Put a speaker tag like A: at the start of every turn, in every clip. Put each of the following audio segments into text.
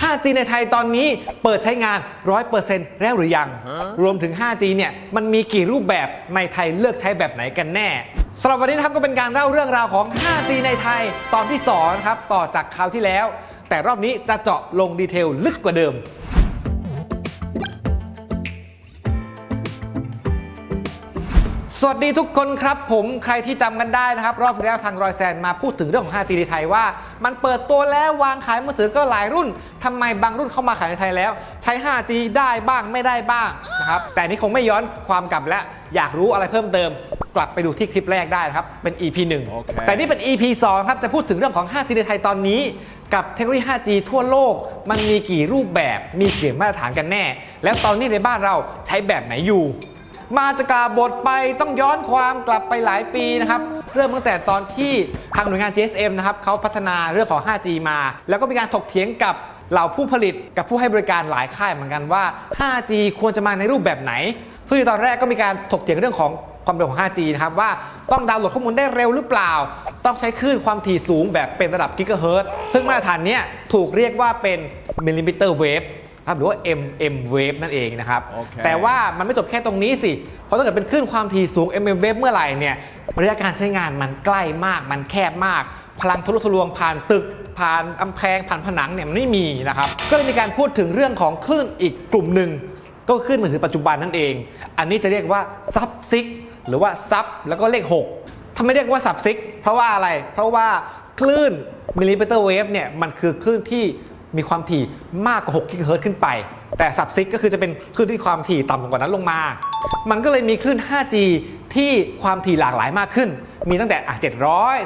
A: 5G ในไทยตอนนี้เปิดใช้งาน 100%แล้วหรือยัง รวมถึง 5G เนี่ยมันมีกี่รูปแบบในไทยเลือกใช้แบบไหนกันแน่สำหรับวันนี้นะครับก็เป็นการเล่าเรื่องราวของ 5G ในไทยตอนที่2นะครับต่อจากคราวที่แล้ว แต่รอบนี้จะเจาะลงดีเทลลึกกว่าเดิม สวัสดีทุกคนครับผมใครที่จำกันได้นะครับ รอบที่แล้วทางรอยแซนมาพูดถึงเรื่องของ 5G ในไทยว่า มันเปิดตัวแล้ววางขายมือถือก็หลายรุ่นทำไมบางรุ่นเข้ามาขายในไทยแล้ว ใช้ 5G ได้บ้างไม่ได้บ้างนะครับแต่นี่คงไม่ย้อนความกลับและอยากรู้อะไรเพิ่มเติม กลับไปดูที่คลิปแรกได้นะครับ เป็น EP
B: โอเค
A: 1แต่นี่เป็น EP 2 ครับจะพูดถึงเรื่องของ 5G ในไทยตอนนี้กับเทคโนโลยี 5G ทั่วโลก มันมีกี่รูปแบบมีกี่มาตรฐานกันแน่ แล้วตอนนี้ในบ้านเราใช้แบบไหนอยู่ มาจะกาบทไปต้องย้อนความกลับไปหลายปีนะครับ เริ่มตั้งแต่ตอนที่ทางหน่วยงาน GSM นะครับเขาพัฒนาเรื่องของ 5G มา แล้วก็มีการถกเถียงกับเหล่าผู้ผลิตกับผู้ให้บริการหลายค่ายเหมือนกันว่า 5G ควรจะมาในรูปแบบไหน ซึ่งในตอนแรกก็มีการถกเถียงเรื่องของ ความเร็วของ 5G นะครับว่าต้องดาวน์โหลดข้อมูลได้เร็วหรือเปล่า ต้องใช้คลื่นความถี่สูงแบบเป็นระดับกิกะเฮิรตซ์ซึ่งมาตรฐานเนี้ยถูกเรียกว่าเป็นมิลลิมิเตอร์เวฟครับหรือว่า MM wave นั่นเองนะครับ
B: โอเค
A: แต่ว่ามันไม่จบแค่ตรงนี้สิ เพราะถ้าเกิดเป็นคลื่นความถี่สูง mm wave เมื่อไหร่เนี่ยระยะการใช้งานมันใกล้มาก มันแคบมาก พลังทะลุทะลวงผ่านตึก ผ่านกำแพงผ่านผนังเนี่ยมันไม่มีนะครับ ก็เลยมีการพูดถึงเรื่องของคลื่นอีกกลุ่มหนึ่งก็คือคลื่นมือถือปัจจุบันนั่นเอง อันนี้จะเรียกว่าซับซิก หรือว่าซับแล้วก็เลข 6ทำไมเรียกว่าซับซิกเพราะว่าอะไร เพราะว่าคลื่นมิลลิเมตรเวฟเนี่ยมันคือคลื่นที่มีความถี่มากกว่า 6 กิกะเฮิรตซ์ขึ้นไป แต่ซับซิกก็คือจะเป็นคลื่นที่ความถี่ต่ำกว่านั้นลงมา มันก็เลยมีคลื่น 5G ที่ความถี่หลากหลายมากขึ้น มีตั้งแต่อะ700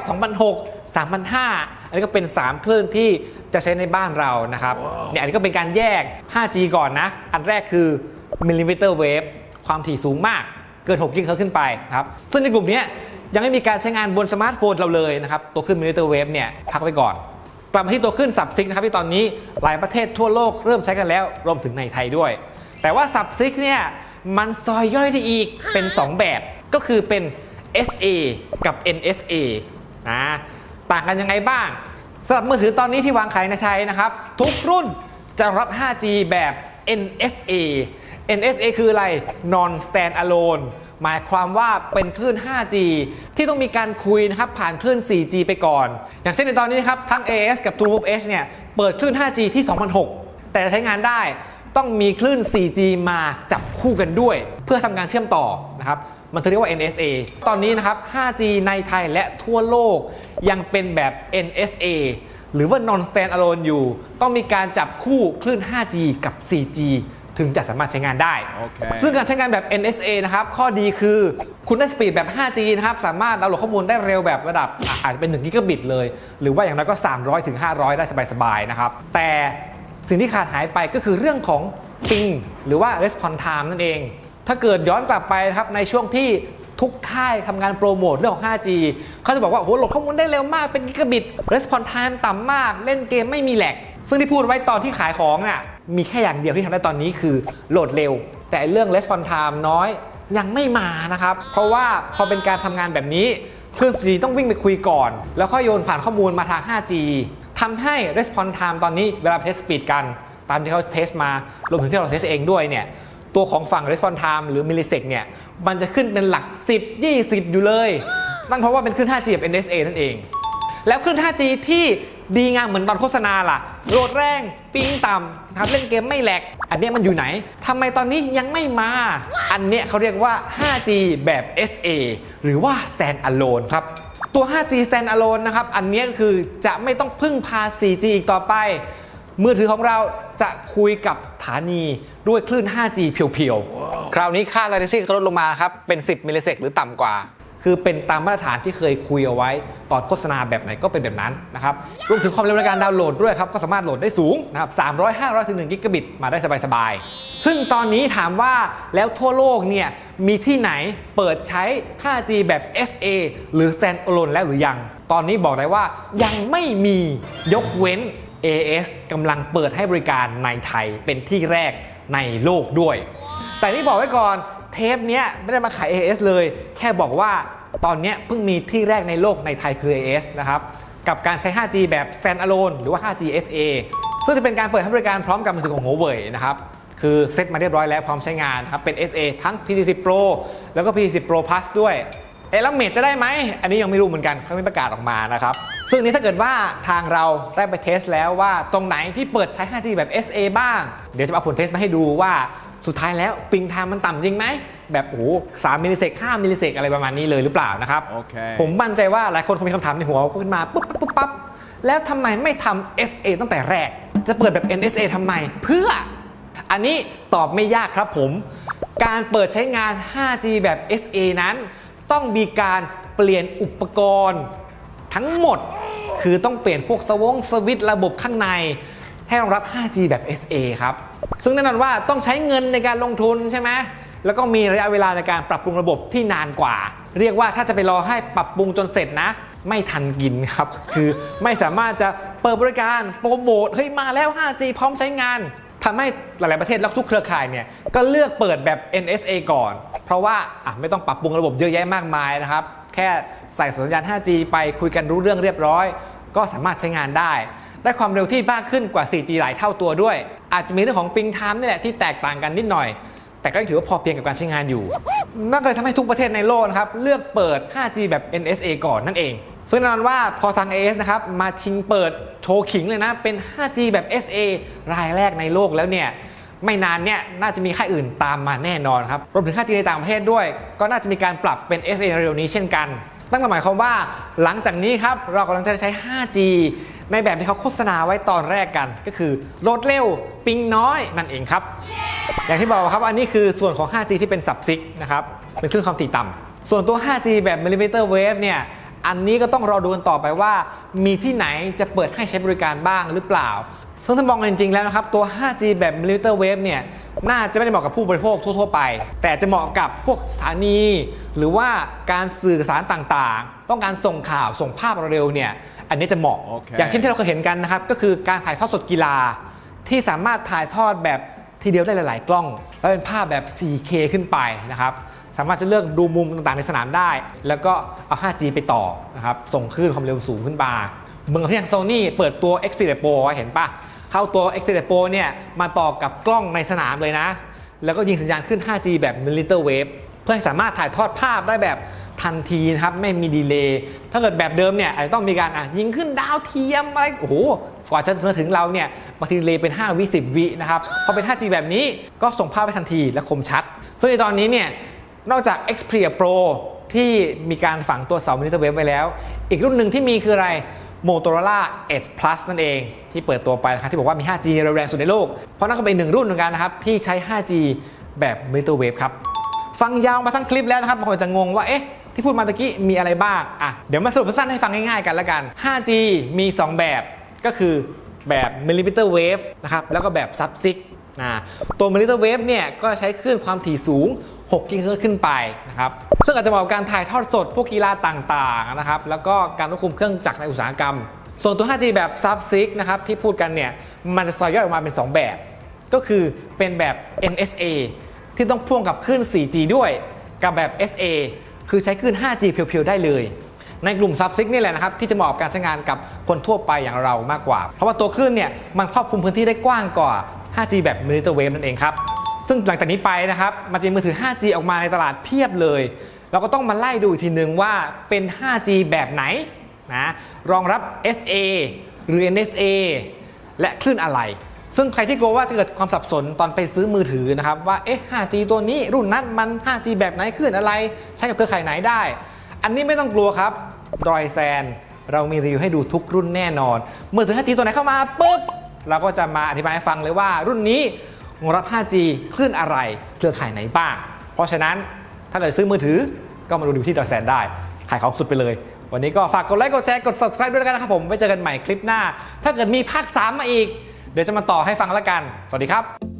A: 2,600 3,500 อันนี้ก็เป็น 3 คลื่นที่จะใช้ในบ้านเรานะครับเนี่ยอันนี้ก็เป็นการแยก 5G ก่อนนะ อันแรกคือมิลลิเมตรเวฟความถี่สูงมาก เกิน 6 กิกะเฮิรตซ์ขึ้นไปนะครับ ซึ่งในกลุ่มนี้ยังไม่มีการใช้งานบนสมาร์ทโฟนเราเลยนะครับ ตัวคลื่นมิลลิเมตรเวฟเนี่ยพักไว้ก่อน กลับมาที่ตัวขึ้นสับซิกนะครับที่ตอนนี้หลายประเทศทั่วโลกเริ่มใช้กันแล้วรวมถึงในไทยด้วย แต่ว่าสับซิกเนี่ยมันซอยย่อยได้อีกเป็น 2 แบบก็คือเป็น SA กับ NSA นะต่างกันยังไงบ้างสำหรับมือถือตอนนี้ที่วางขายในไทยนะครับ ทุกรุ่นจะรับ 5G แบบ NSA NSA คืออะไร non stand alone หมายความว่าเป็นคลื่น 5G ที่ต้องมีการคุยนะครับผ่านคลื่น 4G ไปก่อน อย่างเช่นในตอนนี้นะครับทั้ง AS กับ True Move H เนี่ยเปิดคลื่น 5G ที่ 2006 แต่ใช้งานได้ต้องมีคลื่น 4G มาจับคู่กันด้วย เพื่อทำการเชื่อมต่อนะครับมันถึงเรียกว่า NSA ตอนนี้นะครับ 5G ในไทยและทั่วโลกยังเป็นแบบ NSA หรือว่า non standalone อยู่ ต้องมีการจับคู่คลื่น 5G กับ 4G ถึงจะสามารถใช้งานได้
B: โอเค
A: ซึ่งการใช้งานแบบ NSA นะครับ ข้อดีคือคุณได้สปีดแบบ 5G นะครับ สามารถดาวน์โหลดข้อมูลได้เร็วแบบระดับอะอาจจะเป็น 1 กิกะบิตเลย หรือว่าอย่างน้อยก็ 300ถึง500 ได้สบายๆ นะครับ แต่สิ่งที่ขาดหายไปก็คือเรื่องของ ping หรือว่า response time นั่นเอง ถ้าเกิดย้อนกลับไปนะครับในช่วงที่ ทุกค่ายทำงานโปรโมทเรื่องของ 5G เขาจะบอกว่าโหโหลดข้อมูลได้เร็วมากเป็นกิกะบิต response time ต่ำมาก เล่นเกมไม่มีแหลก ซึ่งที่พูดไว้ตอนที่ขายของน่ะมีแค่อย่างเดียวที่ทำได้ตอนนี้คือโหลดเร็ว แต่เรื่อง response time น้อยยังไม่มานะครับ เพราะว่าพอเป็นการทำงานแบบนี้เครื่อง 4G ต้องวิ่งไปคุยก่อน แล้วค่อยโยนผ่านข้อมูลมาทาง 5G ทำให้ response time ตอนนี้เวลาเทสสปีดกัน ตามที่เขาเทสมารวมถึงที่เราเทสเองด้วยเนี่ยตัวของฝั่ง response time หรือ millisecond เนี่ย มันจะขึ้นเป็นหลัก 10 20 อยู่เลย นั่นเพราะว่าเป็นคลื่น 5G แบบ NSA นั่นเอง แล้วคลื่น 5G ที่ดีงามเหมือนตอนโฆษณาล่ะ โหลดแรง ปิงต่ำนะครับเล่นเกมไม่แหลก อันเนี้ยมันอยู่ไหน ทำไมตอนนี้ยังไม่มา อันเนี้ยเขาเรียกว่า 5G แบบ SA หรือว่า stand alone ครับ ตัว 5G stand alone นะครับ อันเนี้ยก็คือจะไม่ต้องพึ่งพา 4G อีกต่อไป มือถือของเราจะคุยกับสถานีด้วยคลื่น 5G เพียวๆ คราวนี้ค่า latency ก็ลดลงมาครับ เป็น 10 มิลลิเซกหรือต่ำกว่า คือเป็นตามมาตรฐานที่เคยคุยเอาไว้ ตอนโฆษณาแบบไหนก็เป็นแบบนั้นนะครับรวมถึงความเร็วในการดาวน์โหลดด้วยครับ ก็สามารถโหลดได้สูงนะครับ300 500ถึง1กิกะบิตมาได้สบายๆ ซึ่งตอนนี้ถามว่าแล้วทั่วโลกเนี่ยมีที่ไหนเปิดใช้ 5G แบบ SA หรือ Standalone แล้วหรือยัง ตอนนี้บอกได้ว่ายังไม่มียกเว้น AS กำลังเปิดให้บริการในไทยเป็นที่แรกในโลกด้วย แต่นี่บอกไว้ก่อนเทปเนี้ยไม่ได้มาขาย AS เลย แค่บอกว่าตอนเนี้ยเพิ่งมีที่แรกในโลกในไทยคือ AS นะครับ กับการใช้ 5G แบบ standalone หรือว่า 5G SA ซึ่งจะเป็นการเปิดให้บริการพร้อมกับมือถือของ Huawei นะครับ คือเซ็ตมาเรียบร้อยแล้วพร้อมใช้งานครับ เป็น SA ทั้ง P40 Pro แล้วก็ P40 Pro Plus ด้วย เอ๊ะแล้วเมทจะได้ไหม อันนี้ยังไม่รู้เหมือนกันเขาไม่ประกาศออกมานะครับ ซึ่งนี้ถ้าเกิดว่าทางเราได้ไปเทสแล้วว่าตรงไหนที่เปิดใช้ 5G แบบ SA บ้าง เดี๋ยวจะเอาผลเทสมาให้ดูว่าสุดท้ายแล้วปิงไทม์มันต่ำจริงไหม แบบโอ้โห3มิลลิเซก5มิลลิเซกอะไรประมาณนี้เลยหรือเปล่านะครับ
B: โอเค
A: ผมมั่นใจว่าหลายคนคงมีคำถามในหัวขึ้นมาปุ๊บปุ๊บปุ๊บปั๊บแล้วทำไมไม่ทำ SA ตั้งแต่แรก จะเปิดแบบ NSA ทำไมเพื่อ อันนี้ตอบไม่ยากครับผม การเปิดใช้งาน 5G แบบ SA นั้น ต้องมีการเปลี่ยนอุปกรณ์ ทั้งหมดคือต้องเปลี่ยนพวกสวงสวิตระบบข้างใน ให้รองรับ 5G แบบ SA ครับ ซึ่งแน่นอนว่าต้องใช้เงินในการลงทุนใช่ไหมแล้วก็มีระยะเวลาในการปรับปรุงระบบที่นานกว่า เรียกว่าถ้าจะไปรอให้ปรับปรุงจนเสร็จนะ ไม่ทันกินครับ คือไม่สามารถจะเปิดบริการโปรโมทเฮ้ยมาแล้ว 5G พร้อมใช้งานทำให้หลาย ๆ ประเทศและทุกเครือข่ายเนี่ยก็เลือกเปิดแบบ NSA ก่อน ราะว่าไม่ต้องปรับปรุงระบบเยอะแยะมากมายนะครับ แค่ใส่สัญญาณ 5G ไปคุยกันรู้เรื่องเรียบร้อย ก็สามารถใช้งานได้ ได้ความเร็วที่มากขึ้นกว่า 4G หลายเท่าตัวด้วย อาจจะมีเรื่องของปิงไทม์นี่แหละที่แตกต่างกันนิดหน่อย แต่ก็ถือว่าพอเพียงกับการใช้งานอยู่นั่นก็เลยทำให้ทุกประเทศในโลกนะครับเลือกเปิด 5G แบบ NSA ก่อนนั่นเองซึ่งแน่นอนว่าพอทาง AS นะครับมาชิงเปิดโชว์ขิงเลยนะเป็น 5G แบบ SA รายแรกในโลกแล้วเนี่ย ไม่นานเนี่ยน่าจะมีค่ายอื่นตามมาแน่นอนครับรวมถึง 5G ในต่างประเทศด้วย ก็น่าจะมีการปรับเป็น SA เร็วนี้เช่นกันนั่นก็หมายความว่าหลังจากนี้ครับเรากำลังจะใช้ 5G ในแบบที่เขาโฆษณาไว้ตอนแรกกัน ก็คือโหลดเร็วปิงน้อยนั่นเองครับ อย่างที่บอกครับอันนี้คือส่วนของ 5G ที่เป็นสับซิกนะครับเป็นคลื่นความถี่ต่ำส่วนตัว 5G แบบมิลลิเมตรเวฟเนี่ยอันนี้ก็ต้องรอดูกันต่อไปว่า มีที่ไหนจะเปิดให้ใช้บริการบ้างหรือเปล่า ซึ่งถ้ามองกันจริงๆแล้วนะครับ ตัว 5G แบบมิลลิเมตรเวฟเนี่ย น่าจะไม่ได้เหมาะกับผู้บริโภคทั่วๆไป แต่จะเหมาะกับพวกสถานี หรือว่าการสื่อสารต่างๆ ต้องการส่งข่าวส่งภาพเร็วๆเนี่ย อันนี้จะเหมาะ
B: โอเค
A: อย่างเช่นที่เราเคยเห็นกันนะครับ ก็คือการถ่ายทอดสดกีฬา ที่สามารถถ่ายทอดแบบทีเดียวได้หลาย ๆ กล้อง แล้วเป็นภาพแบบ 4K ขึ้นไปนะครับสามารถจะเลือกดูมุมต่างๆในสนามได้ แล้วก็เอา 5G ไปต่อนะครับ ส่งคลื่นความเร็วสูงขึ้นมาเหมือนกับที่ทางโซนี่เปิดตัว Xperia Pro ไว้เห็นปะ เข้าตัว Xperia Pro เนี่ยมาต่อกับกล้องในสนามเลยนะ แล้วก็ยิงสัญญาณขึ้น 5G แบบ millimeter wave เพื่อให้สามารถถ่ายทอดภาพได้แบบทันทีนะครับไม่มีดีเลย์ถ้าเกิดแบบเดิมเนี่ยอาจจะต้องมีการอะยิงขึ้นดาวเทียมอะไรโอ้โหกว่าจะมาถึงเราเนี่ยบางทีเลย์เป็น 5 วิ10 วินะครับพอเป็น 5G แบบนี้ก็ส่งภาพไปทันทีและคมชัด ซึ่งในตอนนี้เนี่ยนอกจาก Xperia Pro ที่มีการฝังตัวเสา millimeter wave ไว้แล้ว อีกรุ่นหนึ่งที่มีคืออะไร Motorola Edge Plus นั่นเอง ที่เปิดตัวไปนะครับที่บอกว่ามี 5G เร็วแรงสุดในโลก เพราะนั่นก็เป็นหนึ่งรุ่นเหมือนกันนะครับ ที่ใช้ 5G แบบ m i l l i m e Wave ครับ ฟังยาวมาทั้งคลิปแล้วนะครับบางคนจะงงว่าเอ๊ะที่พูดมาตะกี้มีอะไรบ้างอะเดี๋ยวมาสรุปสั้นให้ฟังง่ายๆกันละกัน 5G มี 2 แบบก็คือแบบ millimeter wave นะครับแล้วก็แบบ sub 6นะตัว millimeter wave เนี่ยก็ใช้คลื่นความถี่สูง 6กิกะเฮิรตซ์ขึ้นไปนะครับซึ่งอาจจะเหมาะกับการถ่ายทอดสดพวกกีฬาต่างๆนะครับแล้วก็การควบคุมเครื่องจักรในอุตสาหกรรม ส่วนตัว 5G แบบ sub 6นะครับที่พูดกันเนี่ยมันจะซอยย่อยออกมาเป็น 2 แบบ ก็คือเป็นแบบ NSA ที่ต้องพ่วงกับคลื่น 4G ด้วย กับแบบ SA คือใช้คลื่น 5G เพียวๆได้เลย ในกลุ่มซับซิกนี่แหละนะครับที่จะเหมาะกับการใช้งานกับคนทั่วไปอย่างเรามากกว่า เพราะว่าตัวคลื่นเนี่ยมันครอบคลุมพื้นที่ได้กว้างกว่า 5G แบบ millimeter wave นั่นเองครับ ซึ่งหลังจากนี้ไปนะครับมันจะมีมือถือ 5G ออกมาในตลาดเพียบเลย เราก็ต้องมาไล่ดูอีกทีนึงว่าเป็น 5G แบบไหนนะรองรับ SA หรือ NSA และคลื่นอะไร ซึ่งใครที่กลัวว่าจะเกิดความสับสนตอนไปซื้อมือถือนะครับว่าเอ๊ะ 5G ตัวนี้รุ่นนั้นมัน 5G แบบไหนคลื่นอะไร ใช้กับเครือข่ายไหนได้ อันนี้ไม่ต้องกลัวครับดอยแซน เรามีรีวิวให้ดูทุกรุ่นแน่นอนมือถือ 5G ตัวไหนเข้ามาปุ๊บเราก็จะมาอธิบายให้ฟังเลยว่ารุ่นนี้ รองรับ 5G คลื่นอะไร เครือข่ายไหนบ้าง เพราะฉะนั้นถ้าเลยซื้อมือถือก็มาดูดูที่ดอยแซนได้ ขายของสุดไปเลย วันนี้ก็ฝากกดไลค์ กดแชร์ กด subscribe ด้วยกันนะครับผม ไว้เจอกันใหม่คลิปหน้า ถ้าเกิดมีภาค 3 มาอีก เดี๋ยวจะมาต่อให้ฟังแล้วกัน สวัสดีครับ